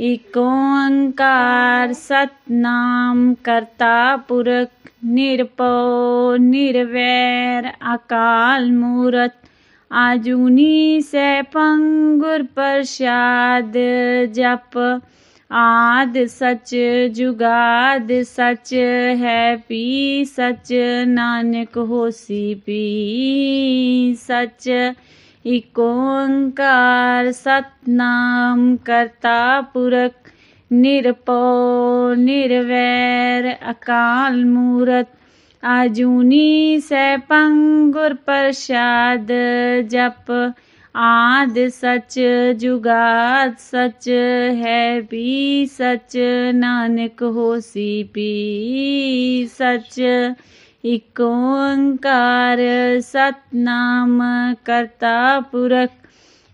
एक ओंकार सतनाम करता पुरख, निरपो, निर्वैर, अकाल मूरत, आजूनी से पंगुर प्रसाद जप, आद सच जुगाद सच है पी, सच नानक होसी पी, सच इक ओंकार सतनाम करता पुरख निरपो निर्वैर, अकाल मूरत। आजूनी से पंगुर प्रसाद जप। आद सच, जुगाद सच, है पी सच। नानक होसी पी सच। इक ओंकार सतनाम करता पुरख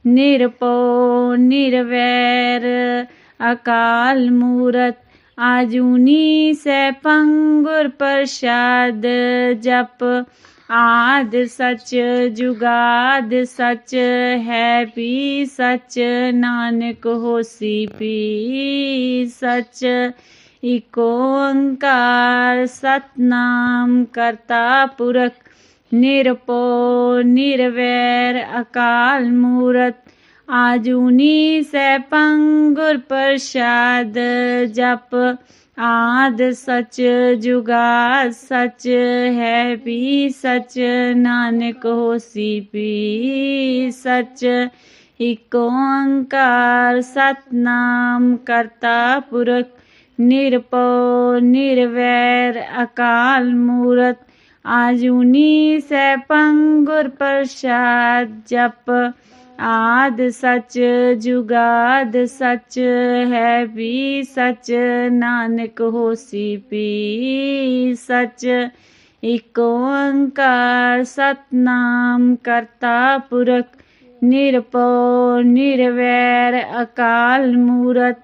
निरपो निर्वैर, अकाल मूरत, आजूनी से पंगुर प्रसाद जप। आद सच जुगाद सच है पी सच, नानक होसी पी सच। इक ओंकार सतनाम करता पुरख, निरपो निर्वैर अकाल मूरत। आजूनी से पंगुर प्रसाद जप। आद सच जुगा सच है पी सच। नानक होसी पी सच। इक ओंकार सतनाम करता पुरख निरपो निर्वैर अकाल मूरत। आजूनी से प्रसाद। जप आद सच, जुगाद सच है पी सच। नानक होसी पी सच। इक ओंकार सतनाम करता पुरख। निरपो निर्वैर अकाल मूरत।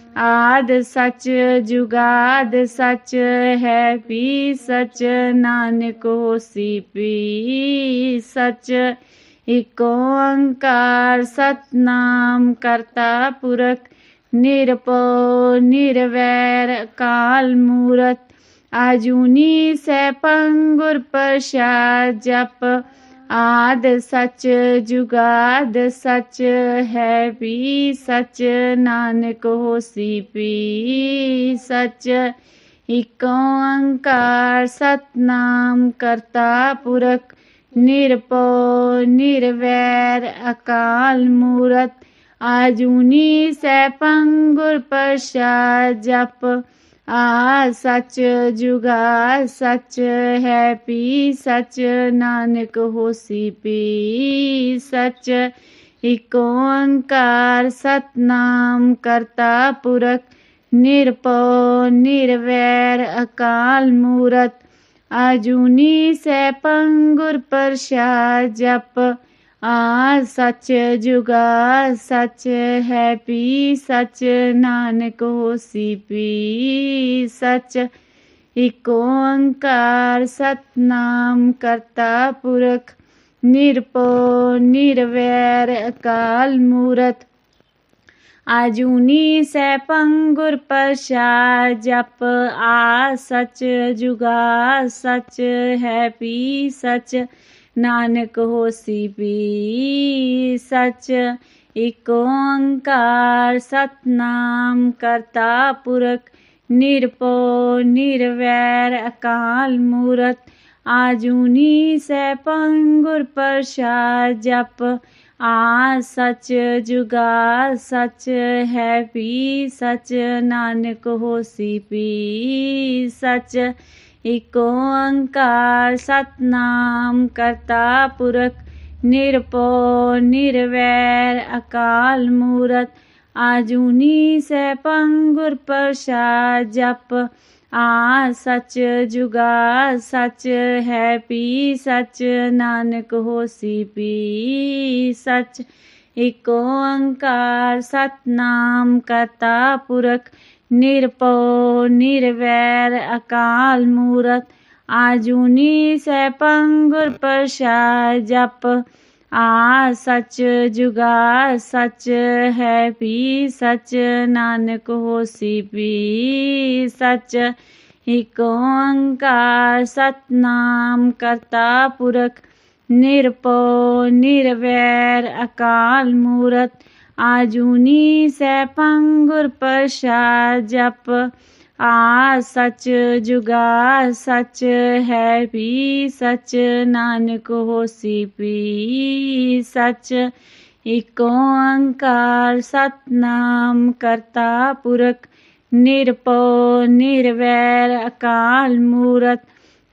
जप आद सच जुगाद सच है पी सच नानक होसी पी सच इक ओंकार सतनाम करता पुरख निरपो निर्वैर काल मूरत आजूनी से पंगुर प्रसाद जप आद सच जुगाद सच है पी सच नानक होसी पी सच इक ओंकार सतनाम करता पुरख निरपो निर्वैर, अकाल मूरत। आजूनी से पंगुर प्रसाद जप आ, सच जुगा, सच है पी सच नानक होसी पी, सच एक ओंकार सतनाम करता पुरख निरपो निर्वैर, अकाल मूरत, आजूनी से पंगुर प्रसाद जप आ सच जुगा, सच है पी सच नानक होसी पी, सच इक ओंकार, सतनाम करता पुरख, निरपो, निर्वैर, अकाल मूरत। आजूनी से पंगुर जप, आ, सच जुगा, सच है पी सच नानक होसी पी, सच इक ओंकार, सतनाम करता पुरख, निरपो, निर्वैर, अकाल मूरत। आजूनी से प्रसाद, जप, आ सच जुगा, सच है पी, सच नानक होसी पी, सच इक ओंकार सतनाम करता पुरख निरपो निर्वैर अकाल मूरत आजूनी से पंगुर प्रसाद जप आ सच जुगा सच है पी सच नानक होसी पी सच एक ओंकार सतनाम करता पुरख निरपो, निर्वैर, अकाल मूरत, आजूनी से पंगुर जप। आ सच जुगा, सच है पी, सच नानक होसी पी, सच एक ओंकार, सतनाम करता पुरख। निरपो, निर्वैर, अकाल मूरत आजूनी से पंगुर प्रसाद जप। आ सच जुगा, सच है पी सच नानक होसी पी सच एक ओंकार सतनाम करता पुरख निरपो निर्वैर, अकाल मूरत।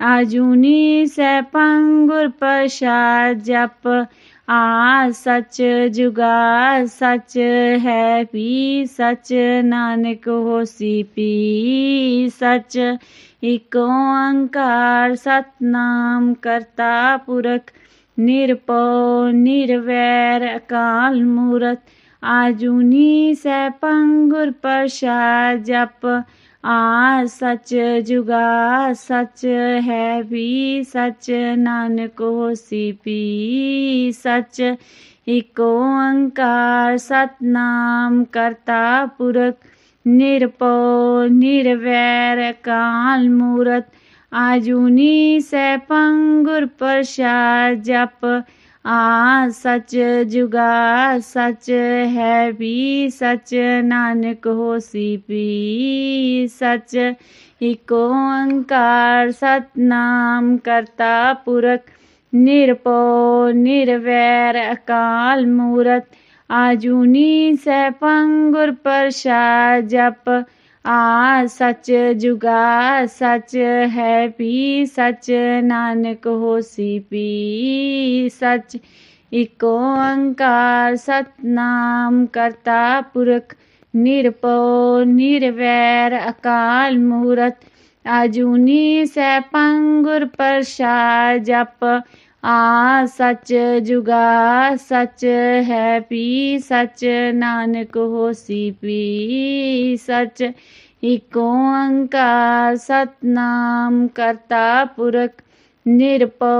आजूनी से पंगुर प्रसाद जप। आ सच जुगा सच है पी सच नानक होसी पी सच एक ओंकार सतनाम करता पुरख निरपो निर्वैर अकाल मूरत आजूनी से पंगुर प्रसाद जप आ सच जुगा, सच है भी, सच नानक होसी पी सच एक ओंकार सतनाम करता पुरख निरपो निर्वैर, काल मूरत, आजूनी से पंगुर प्रसाद जप आ सच जुगा, सच है भी, सच नानक होसी पी सच एक ओंकार सतनाम करता पुरख, निरपो, निर्वैर अकाल मूरत आजूनी से पंगुर प्रसाद जप आ, सच जुगा, सच है पी, सच नानक होसी पी, सच एक ओंकार, सतनाम करता पुरख निरपो निर्वैर, अकाल मूरत, आजूनी से पंगुर प्रसाद जप आ सच जुगा सच है पी सच नानक होसी पी सच एक ओंकार सतनाम करता पुरख निरपो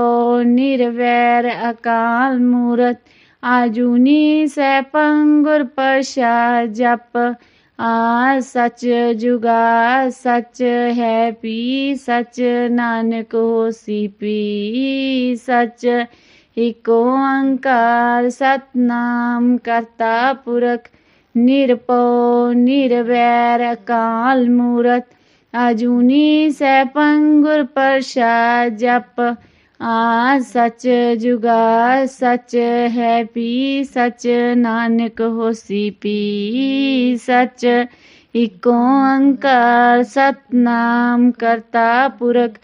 निर्वैर अकाल मूरत आजूनी से पंगुर प्रसाद जप आ, सच जुगा, सच है पी, सच नानक होसी पी, सच एक ओंकार सतनाम करता पुरख, निरपो, निर्वैर अकाल मूरत आजूनी से पंगुर प्रसाद जप आ, सच जुगा, सच है पी, सच नानक होसी पी, सच एक ओंकार सतनाम करता पुरख,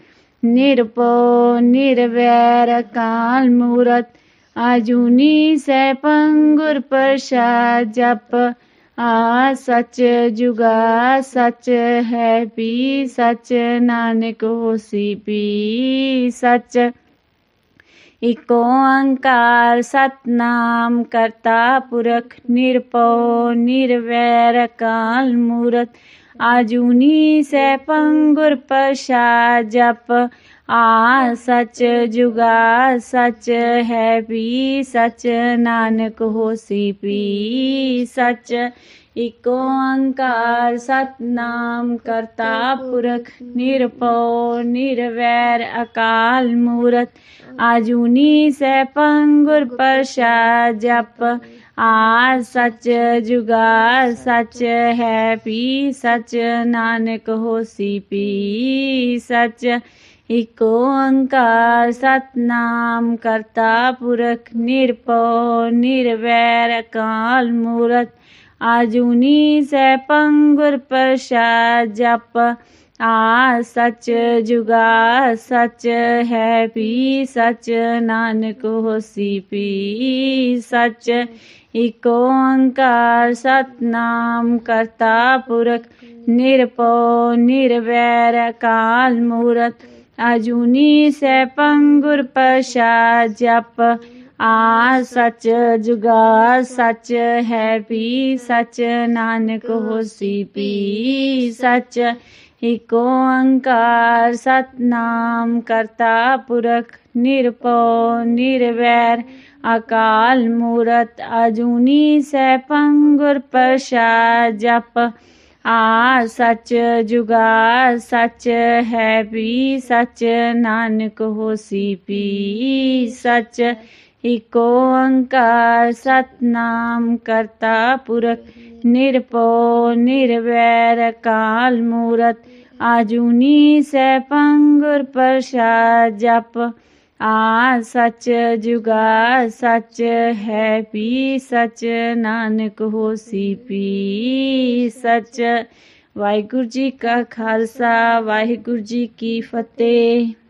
निरपो, निर्वैर, काल मूरत, आजूनी से पंगुर प्रसाद जप। आ, सच जुगा, सच है पी, सच नानक होसी पी, सच एक ओंकार सतनाम करता पुरख निरपो निर्वैर काल मूरत। आजूनी से पंगुर प्रसाद जप। आ सच जुगा सच है पी, सच नानक होसी पी, सच एक ओंकार सतनाम करता पुरख निरपो निर्वैर, अकाल मूरत। आजूनी से पंगुर प्रसाद जप। आ सच जुगा सच है, पी सच नानक होसी, पी सच एक ओंकार सतनाम करता पुरख निरपो निर्वैर, अकाल मूरत। आजुनी से पंगुर प्रसाद जप। आ सच जुगा, सच है पी, सच नानक हो सी पी। सच इको ओंकार, सतनाम करता पुरख, निरपो, निर्वैर काल मूरत। अजुनी से पंगुर प्रसाद जप। आ, सच जुगा सच है पी, सच नानक हो सी पी, सच इको अंकार, सतनाम करता पुरख निरपो निरवैर, अकाल मूरत, अजूनी सै पंगुर प्रसाद जप। आ, सच जुगा सच है पी, सच नानक हो सी पी, सच इकोऽङ्कार सतनाम करता पुरख, निरपो, निर्वैर, काल मूरत। आजूनी से पंगुर प्रसाद जप। आ सच जुगा, सच है पी, सच नानक हो सी पी, सच। वाहिगुरु जी का खालसा, वाहिगुरु जी की फतेह।